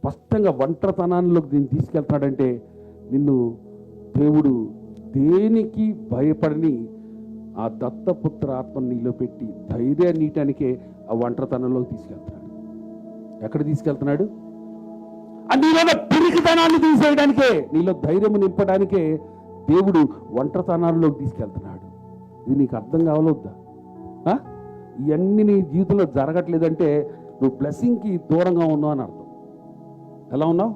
స్పష్టంగా ఒంటరితనాల్లోకి దీన్ని తీసుకెళ్తాడంటే నిన్ను దేవుడు దేనికి భయపడని ఆ దత్తపుత్ర ఆత్మను నీలో పెట్టి ధైర్యాన్ని నీటానికే ఆ ఒంటరితనంలోకి తీసుకెళ్తున్నాడు. ఎక్కడ తీసుకెళ్తున్నాడు? ఆ నీలో పిరికితనాన్ని తీసేయడానికే నీలో ధైర్యం నింపడానికే దేవుడు ఒంటరితనాల్లోకి తీసుకెళ్తున్నాడు. ఇది నీకు అర్థం కావాలొద్దా? ఇవన్నీ నీ జీవితంలో జరగట్లేదంటే నువ్వు బ్లెస్సింగ్కి దూరంగా ఉన్నావు అని అర్థం. ఎలా ఉన్నావు?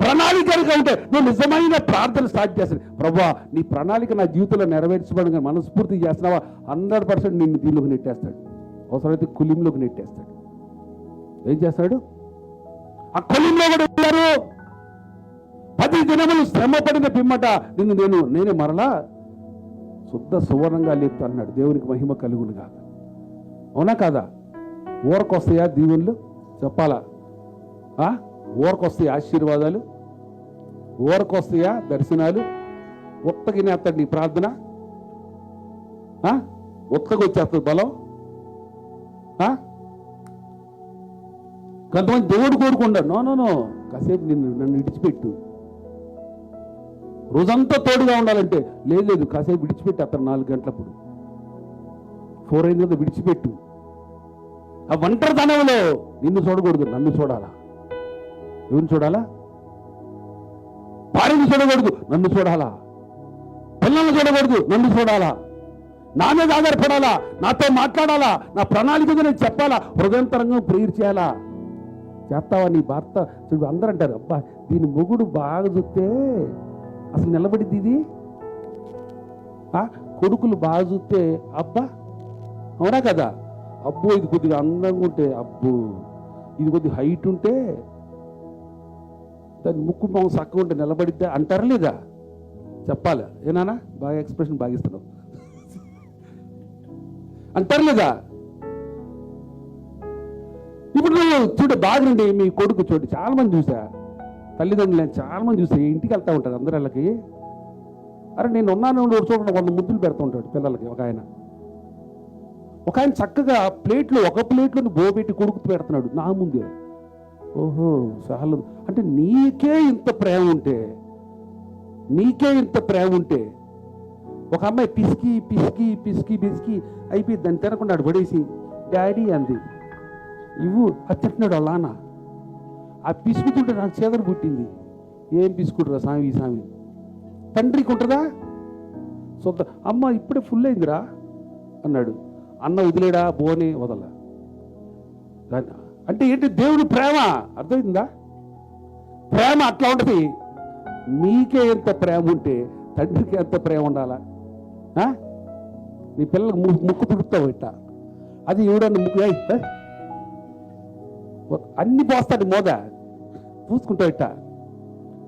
ప్రణాళిక ఉంటే నువ్వు నిజమైన ప్రార్థన స్టార్ట్ చేస్తాను ప్రభా నీ ప్రణాళిక నా జీవితంలో నెరవేర్చబడిన మనస్ఫూర్తి చేస్తున్నావా? హండ్రెడ్ పర్సెంట్ నిన్ను దీనిలోకి నెట్టేస్తాడు. అవసరమైతే కులింలోకి నెట్టేస్తాడు. ఏం చేస్తాడు? ఆ కులింలో కూడా ఉన్నారు. పది దినములు శ్రమ పడిన పిమ్మట నిన్ను నేను నేనే మరలా శుద్ధ సువర్ణంగా లేపుతా అన్నాడు. దేవునికి మహిమ కలుగును కాక అవునా కాదా? ఊరకొస్తాయా దీవుళ్ళు చెప్పాలా? ఊరకొస్తాయి ఆశీర్వాదాలు ఊరకొస్తాయా దర్శనాలు ఉత్తగినేస్తాడు నీ ప్రార్థన. ఆ? ఉత్తగొచ్చేస్తుంది బలం. ఆ? కొంతమంది దేవుడు కోరుకుంటాడు నో నో నో కాసేపు నిన్ను నన్ను విడిచిపెట్టు. రోజంతా తోడుగా ఉండాలంటే లేదు లేదు కాసేపు విడిచిపెట్టు అతను నాలుగు గంటలప్పుడు. ఫోర్ అయిన తర్వాత విడిచిపెట్టు. ఆ ఒంటరితనంలో నిన్ను చూడకూడదు నన్ను చూడాలా? ఎవరిని చూడాలా? భార్యను చూడకూడదు నన్ను చూడాలా? పిల్లల్ని చూడకూడదు నన్ను చూడాలా? నా మీద ఆధారపడాలా? నాతో మాట్లాడాలా? నా ప్రణాళిక నేను చెప్పాలా? హృదయంతరంగా ప్రేయర్ చేయాలా? చేస్తావా నీ భర్త? చూడు అందరూ అంటారు అబ్బా దీని మొగుడు బాగా చూస్తే అసలు నిలబడిద్ది ఇది? ఆ, కొడుకులు బాగా చూస్తే అబ్బా అవునా కదా? అబ్బో ఇది కొద్దిగా అందంగా ఉంటే అబ్బో ఇది కొద్దిగా హైట్ ఉంటే దాని ముక్కు మాంసం చక్కగా ఉంటే నిలబడిద్దా అంటారా లేదా? చెప్పాలి? ఏనానా బాగా ఎక్స్ప్రెషన్ బాగా ఇస్తున్నావు. అంటారు లేదా? ఇప్పుడు నువ్వు చూడు బాగుండి మీ కొడుకు చూడు. చాలా మంది చూసా. తల్లిదండ్రులు నేను చాలా మంది చూసా ఇంటికి వెళ్తా ఉంటారు అందరు వాళ్ళకి. అరే నేను ఉన్నాను చూడండి వంద ముద్దులు పెడుతూ ఉంటాడు పిల్లలకి ఒక ఆయన. ఒక ఆయన చక్కగా ప్లేట్లో ఒక ప్లేట్లో బోబెట్టి కొడుకు పెడుతున్నాడు. నా ముందే. ఓహో చాలా అంటే నీకే ఇంత ప్రేమ ఉంటే నీకే ఇంత ప్రేమ ఉంటే ఒక అమ్మాయి పిసికి పిసికి పిసికి పిసికి అయిపోయి దాన్ని తినకుండా ఆడు పడేసి డాడీ అంది. ఇవ్వు అది తింటున్నాడు వాళ్ళ ఆ పిసుకుతుంటే నాకు చేదరు పుట్టింది. ఏం పిసుకుంటురా స్వామి ఈ స్వామి? తండ్రికి ఉంటుందా? సొంత. అమ్మ ఇప్పుడే ఫుల్ అయిందిరా అన్నాడు. అన్న వదిలేడా బోనే వదల దాన్ని- అంటే ఏంటి దేవుడు ప్రేమ? అర్థమైందా? ప్రేమ అట్లా ఉంటుంది. నీకే ఎంత ప్రేమ ఉంటే తండ్రికి ఎంత ప్రేమ ఉండాలా? నీ పిల్లలకు ముక్కు తుడుతావు ఇట్ట. అది ఎవడన్నా ముక్కు ఏయ్, అన్ని పోస్తాడు మోద. పూసుకుంటావు ఇట్ట.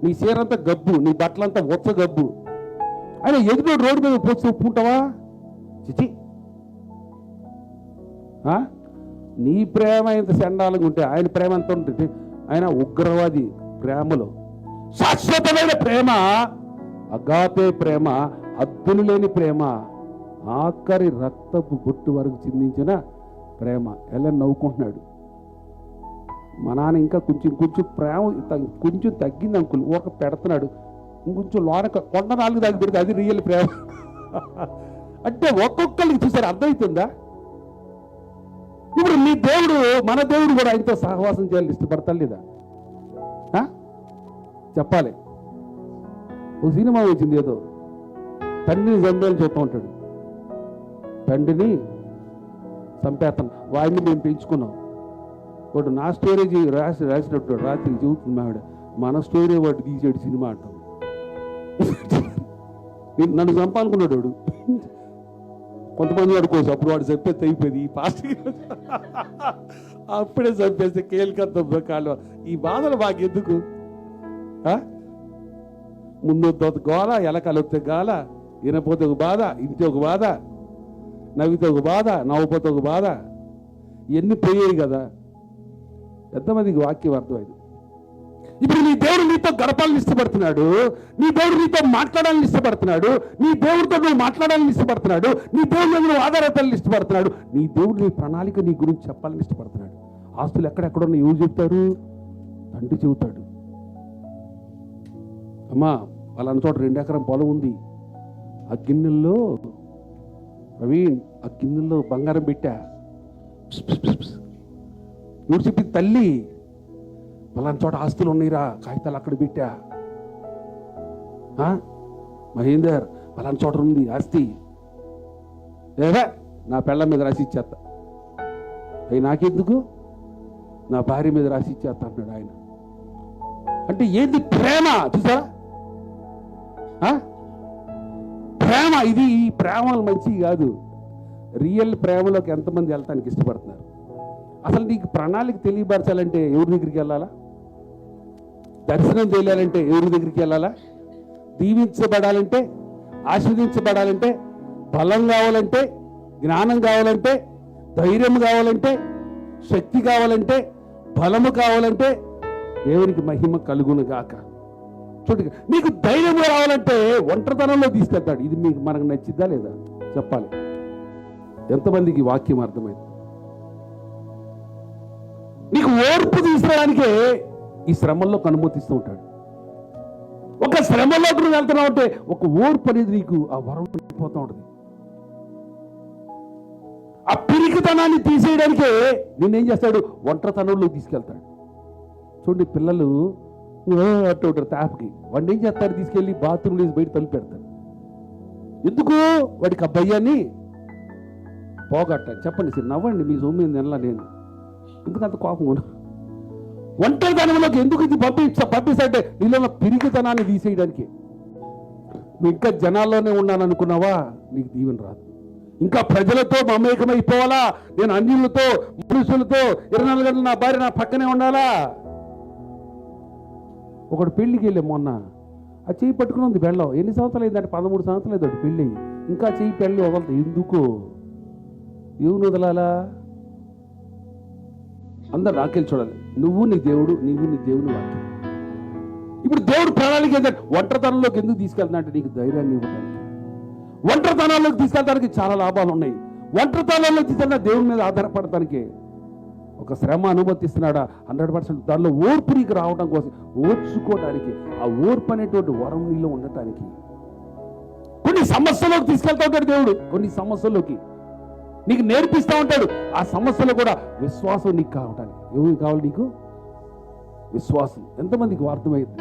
నీ చీరంతా గబ్బు నీ బట్టలంతా ఒత్త గబ్బు. అయినా ఎదురు రోడ్డు మీద పోసి ఒప్పుకుంటావా చిచి. ఆ? నీ ప్రేమ ఇంత సెండాలంగా ఉంటే ఆయన ప్రేమ ఎంత ఉంటుంది? ఆయన ఉగ్రవాది ప్రేమలో. శాశ్వతమైన ప్రేమ అగాపే ప్రేమ అద్దులు లేని ప్రేమ ఆఖరి రక్తపు బొట్టు వరకు చిందించిన ప్రేమ. ఎలా నవ్వుకుంటున్నాడు. మా నాన్న ఇంకా కొంచెం కొంచెం ప్రేమ కొంచెం తగ్గింది అంకుల్. ఒక పెడుతున్నాడు. ఇంకొంచెం లోన కొండ నాలుగు దాకా పెడితే అది రియల్ ప్రేమ. అంటే ఒక్కొక్కరికి చూసారు అర్థమవుతుందా? ఇప్పుడు మీ దేవుడు మన దేవుడు కూడా ఆయనతో సహవాసం చేయాలని ఇష్టపడతాడు లేదా? ఆ? చెప్పాలి. ఒక సినిమా వచ్చింది ఏదో. తండ్రిని చంపేయాలని చెప్తూ ఉంటాడు. తండ్రిని చంపేస్తాను. వాడిని మేము పెంచుకున్నాం. వాడు నా స్టోరేజ్ రాసి రాసినట్టు రాత్రి చెబుతుంది ఆవిడ. మన స్టోరీ వాడు తీసాడు సినిమా అంటాం. నన్ను చంపాలనుకున్నాడు వాడు. కొంతమంది వాడుకోవచ్చు అప్పుడు వాడు చంపేస్తే అయిపోయింది ఈ పాస్ట్ అప్పుడే చంపేస్తే కేలికంత కాళ్ళు ఈ బాధలు మాకెందుకు? ఆ? ముందు ఒక గోల ఎలకలొస్తే గాల వినపోతే ఒక బాధ ఇంటి ఒక బాధ నవ్వితే ఒక బాధ నవ్వుపోతే ఒక బాధ. ఇవన్నీ పోయాయి కదా. ఎంతమందికి వాక్యం అర్థమైంది? ఇప్పుడు నీ దేవుడు నీతో గడపాలని ఇష్టపడుతున్నాడు నీ దేవుడు నీతో మాట్లాడాలని ఇష్టపడుతున్నాడు నీ దేవుడితో నువ్వు మాట్లాడాలని ఇష్టపడుతున్నాడు నీ దేవుడు నువ్వు ఆధారపడాలని ఇష్టపడుతున్నాడు నీ దేవుడు నీ ప్రణాళిక నీ గురించి చెప్పాలని ఇష్టపడుతున్నాడు. ఆస్తులు ఎక్కడెక్కడున్నాయో ఎవరు చెప్తారు తండ్రి చెబుతాడు. అమ్మా వాళ్ళని చోట రెండు ఎకరం పొలం ఉంది. ఆ గిన్నెల్లో ప్రవీణ్ ఆ గిన్నెల్లో బంగారం పెట్టా. ప్స్ ప్స్ ఎవరు చెప్పింది తల్లి పలానా చోట ఆస్తులు ఉన్నాయిరా కాగితాలు అక్కడ పెట్టా. ఆ? మహేందర్ పలానా చోట ఉంది ఆస్తి. ఏవే? నా పెళ్ళ మీద రాసి ఇచ్చేస్తా అవి నాకెందుకు? నా భార్య మీద రాసి ఇచ్చేస్తా అన్నాడు ఆయన. అంటే ఏంది ప్రేమ? చూసారా? ప్రేమ ఇది ఈ ప్రేమలు మంచివి కాదు. రియల్ ప్రేమలోకి ఎంతమంది వెళ్తానికి ఇష్టపడుతున్నారు? అసలు నీకు ప్రణాళిక తెలియపరచాలంటే ఎవరి దగ్గరికి వెళ్ళాలా? దర్శనం చేయాలంటే ఎవరి దగ్గరికి వెళ్ళాలా? దీవించబడాలంటే ఆస్వాదించబడాలంటే బలం కావాలంటే జ్ఞానం కావాలంటే ధైర్యం కావాలంటే శక్తి కావాలంటే బలము కావాలంటే దేవునికి మహిమ కలుగును గాక. చూడు మీకు ధైర్యం రావాలంటే ఒంటరితనంలో తీసుకెళ్తాడు. ఇది మీకు మనకు నచ్చిద్దా లేదా? చెప్పాలి. ఎంతమందికి వాక్యం అర్థమైంది? నీకు ఓర్పు తీసుకురావడానికే ఈ శ్రమల్లో అనుమతిస్తూ ఉంటాడు. ఒక శ్రమలో నువ్వు వెళ్తున్నావు అంటే ఒక ఓర్పు అనేది నీకు ఆ వరం పోతూ ఉంటుంది. ఆ పిరికితనాన్ని తీసేయడానికే నేనేం చేస్తాడు? ఒంటరితనంలో తీసుకెళ్తాడు. చూడండి పిల్లలు "ఓ" అంటూ ఉంటారు తాపకి. వాడిని ఏం చేస్తాడు? తీసుకెళ్ళి బాత్రూమ్ వేసి బయట తలుపు పెడతాడు. ఎందుకు? వాడికి ఆ భయాన్ని పోగొట్టాలి. చెప్పండి సార్ నవ్వండి మీ సొమ్మిది నెల నేను. ఎందుకంత కోపం ఉన్నా ఒంటరితనంలోకి ఎందుకు ఇది పంపిస్తా పంపిస్తాంటే నీలో ఉన్న పిరికితనాన్ని తీసేయడానికి. నువ్వు ఇంకా జనాల్లోనే ఉన్నాననుకున్నావా నీకు దీవెన రాదు. ఇంకా ప్రజలతో మమేకమైపోవాలా? నేను అన్యులతో మనుషులతో ఇరవై నాలుగు గంటలు నా భార్య నా పక్కనే ఉండాలా? ఒకడు పెళ్ళికి వెళ్ళే మొన్న ఆ చెయ్యి పట్టుకుని ఉంది బెళ్ళం ఎన్ని సంవత్సరాలు అయిందంటే పదమూడు సంవత్సరాలు అయింది పెళ్ళి. ఇంకా చెయ్యి పెళ్ళి వదలదు. ఎందుకు? ఏమి వదలాలా? అందరు నాకెళ్ళి చూడాలి. నువ్వు నీ దేవుడు నీవు నీ దేవుని వాక్యం. ఇప్పుడు దేవుడు ప్రణాళిక ఏంటంటే ఒంటరితనంలోకి ఎందుకు తీసుకెళ్తున్నా నీకు ధైర్యాన్ని ఇవ్వడానికి. ఒంటరితనంలోకి తీసుకెళ్ళడానికి చాలా లాభాలు ఉన్నాయి. ఒంటరితనంలోకి తీసుకెళ్ళిన దేవుని మీద ఆధారపడటానికి ఒక శ్రమ అనుమతిస్తున్నాడా? హండ్రెడ్ పర్సెంట్ దానిలో ఓర్పు నీకు రావడం కోసం ఓర్చుకోవడానికి ఆ ఓర్పు అనేటువంటి వరం నీలో ఉండటానికి. కొన్ని సమస్యలోకి తీసుకెళ్తా ఉంటాడు దేవుడు. కొన్ని సమస్యల్లోకి. నీకు నేర్పిస్తా ఉంటాడు. ఆ సమస్యలో కూడా విశ్వాసం నీకు కావటానికి ఎవరు కావాలి నీకు? విశ్వాసం. ఎంతమందికి అర్థమైంది?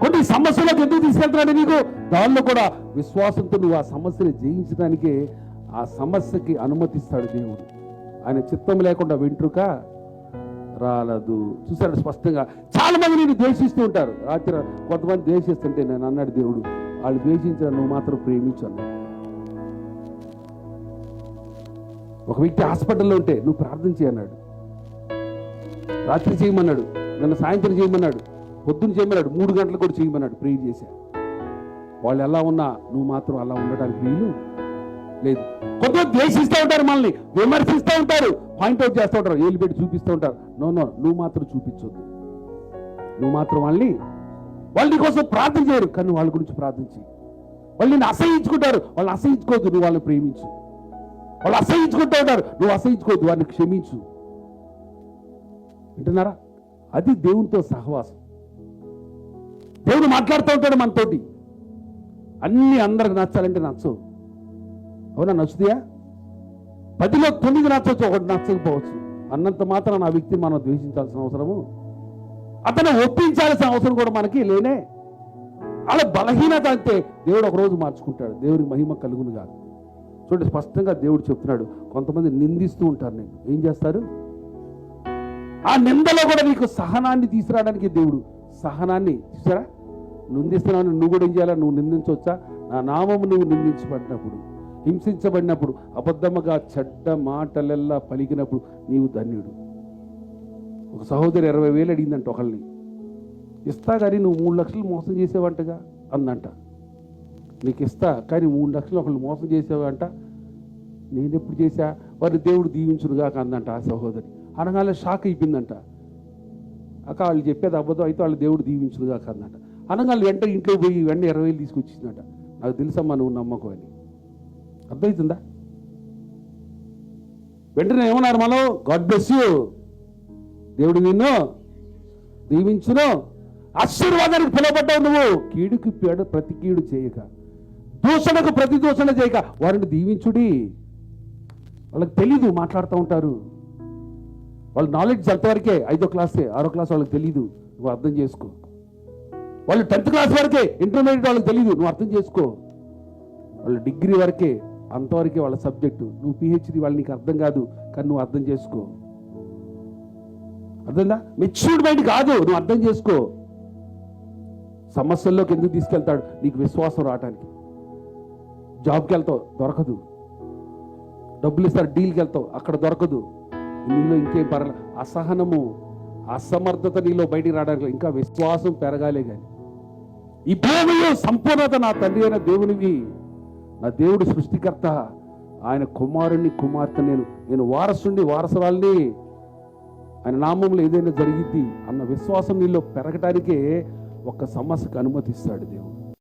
కొన్ని సమస్యలకు ఎందుకు తీసుకెళ్తున్నాడు నీకు? దానిలో కూడా విశ్వాసంతో నువ్వు ఆ సమస్యని జయించడానికే ఆ సమస్యకి అనుమతిస్తాడు దేవుడు. ఆయన చిత్తం లేకుండా వెంట్రుక? రాలదు. చూసాడు స్పష్టంగా? చాలా మంది నేను ద్వేషిస్తూ ఉంటారు. రాత్రి కొంతమంది ద్వేషిస్తుంటే నేను అన్నాడు దేవుడు వాళ్ళు ద్వేషించిన నువ్వు మాత్రం ప్రేమించు అన్నాడు. ఒక వ్యక్తి హాస్పిటల్లో ఉంటే నువ్వు ప్రార్థన చేయన్నాడు. రాత్రి చేయమన్నాడు నన్ను సాయంత్రం చేయమన్నాడు పొద్దున్న చేయమన్నాడు మూడు గంటలు కూడా చేయమన్నాడు ప్రేయర్ చేశా వాళ్ళు ఎలా ఉన్నా నువ్వు మాత్రం అలా ఉండడానికి వీలు లేదు. కొంతమంది ద్వేషిస్తూ ఉంటారు మనల్ని విమర్శిస్తూ ఉంటారు పాయింట్అవుట్ చేస్తూ ఉంటారు ఏళ్ళు పెట్టి చూపిస్తూ ఉంటారు. నో నో నువ్వు మాత్రం చూపించొద్దు. నువ్వు మాత్రం వాళ్ళని వాళ్ళ కోసం ప్రార్థన చేయరు కానీ వాళ్ళ గురించి ప్రార్థించి వాళ్ళు నిన్ను అసహించుకుంటారు వాళ్ళని అసహించుకోవద్దు నువ్వు వాళ్ళని ప్రేమించు. వాళ్ళు అసహించుకుంటూ ఉంటారు నువ్వు అసహించుకోవద్దు వారిని క్షమించు. వింటున్నారా? అది దేవునితో సహవాసం. దేవుడు మాట్లాడుతూ ఉంటాడు మనతోటి. అన్నీ అందరికి నచ్చాలంటే నచ్చవు. అవునా నచ్చుతాయా? పదిలో తొమ్మిది నచ్చవచ్చు ఒకటి నచ్చకపోవచ్చు. అన్నంత మాత్రం ఆ వ్యక్తిని మనం ద్వేషించాల్సిన అవసరము. అతను ఒప్పించాల్సిన అవసరం కూడా మనకి లేనే. అలా బలహీనత అంటే దేవుడు ఒక రోజు మార్చుకుంటాడు. దేవుడికి మహిమ కలుగును కాదు చూడండి స్పష్టంగా దేవుడు చెప్తున్నాడు. కొంతమంది నిందిస్తూ ఉంటారు నేను ఏం చేస్తారు? ఆ నిందలో కూడా నీకు సహనాన్ని తీసుకురావడానికి దేవుడు సహనాన్ని చూసారా? నిందిస్తున్నావు నువ్వు కూడా ఏం చేయాలా? నువ్వు నిందించవచ్చా? నా నామము నువ్వు నిందించబడినప్పుడు హింసించబడినప్పుడు అబద్ధముగా చెడ్డ మాటలెల్లా పలికినప్పుడు నీవు ధన్యుడు. ఒక సహోదరి ఇరవై వేలు అడిగిందంట ఒకళ్ళని. ఇస్తా కానీ నువ్వు మూడు లక్షలు మోసం చేసేవంటగా? అందంట నీకు ఇస్తా కానీ మూడు లక్షలు ఒకళ్ళు మోసం చేసేవంట. నేను ఎప్పుడు చేశా? వారిని దేవుడు దీవించుడుగాక అందంట ఆ సహోదరి. అనగానే షాక్ అయిపోయిందంట. అక్క వాళ్ళు చెప్పేది అబద్ధం అయితే వాళ్ళు దేవుడు దీవించుడుగాక అందంట. అనగానే వెంట ఇంట్లో పోయి వెంట ఇరవై వేలు తీసుకొచ్చిందంట. నాకు తెలుసమ్మా నువ్వు నమ్మకం అని. అర్థమవుతుందా? వెంటనే ఏమన్నారు మనం గాడ్ బ్లెస్ యూ. దేవుడు నిన్ను దీవించును. ఆశీర్వాదానికి పిలవబడ్డావు నువ్వు. కీడుకి పేడ ప్రతి కీడు చేయక. దూషణకు ప్రతి దూషణ చేయక. వారిని దీవించుడి. వాళ్ళకి తెలీదు మాట్లాడుతూ ఉంటారు. వాళ్ళ నాలెడ్జ్ ఎంతవరకే ఐదో క్లాసే ఆరో క్లాస్ వాళ్ళకి తెలీదు. నువ్వు అర్థం చేసుకో. వాళ్ళు టెన్త్ క్లాస్ వరకే ఇంటర్మీడియట్ వాళ్ళకి తెలియదు నువ్వు అర్థం చేసుకో. వాళ్ళు డిగ్రీ వరకే అంతవరకే వాళ్ళ సబ్జెక్టు నువ్వు పిహెచ్డి వాళ్ళు నీకు అర్థం కాదు కానీ నువ్వు అర్థం చేసుకో. అర్థందా మెచ్యూర్డ్ మైండ్ కాదు నువ్వు అర్థం చేసుకో. సమస్యల్లోకి ఎందుకు తీసుకెళ్తాడు? నీకు విశ్వాసం రావటానికి. జాబ్కి వెళ్తావు దొరకదు. డబ్బులు ఇస్తారు డీల్కి వెళ్తావు అక్కడ దొరకదు. నీలో ఇంకేం పర్ల అసహనము అసమర్థత నీలో బయటికి రావడానికి ఇంకా విశ్వాసం పెరగాలే కానీ ఈ భూమిలో సంపూర్ణత నా తండ్రి అయిన దేవునివి నా దేవుడు సృష్టికర్త ఆయన కుమారుణ్ణి కుమార్తె నేను. నేను వారసుని వారసురాల్ని. ఆయన నామంలో ఏదైనా జరిగిద్ది అన్న విశ్వాసం నీలో పెరగటానికే ఒక సమస్యకు అనుమతిస్తాడు దేవుడు.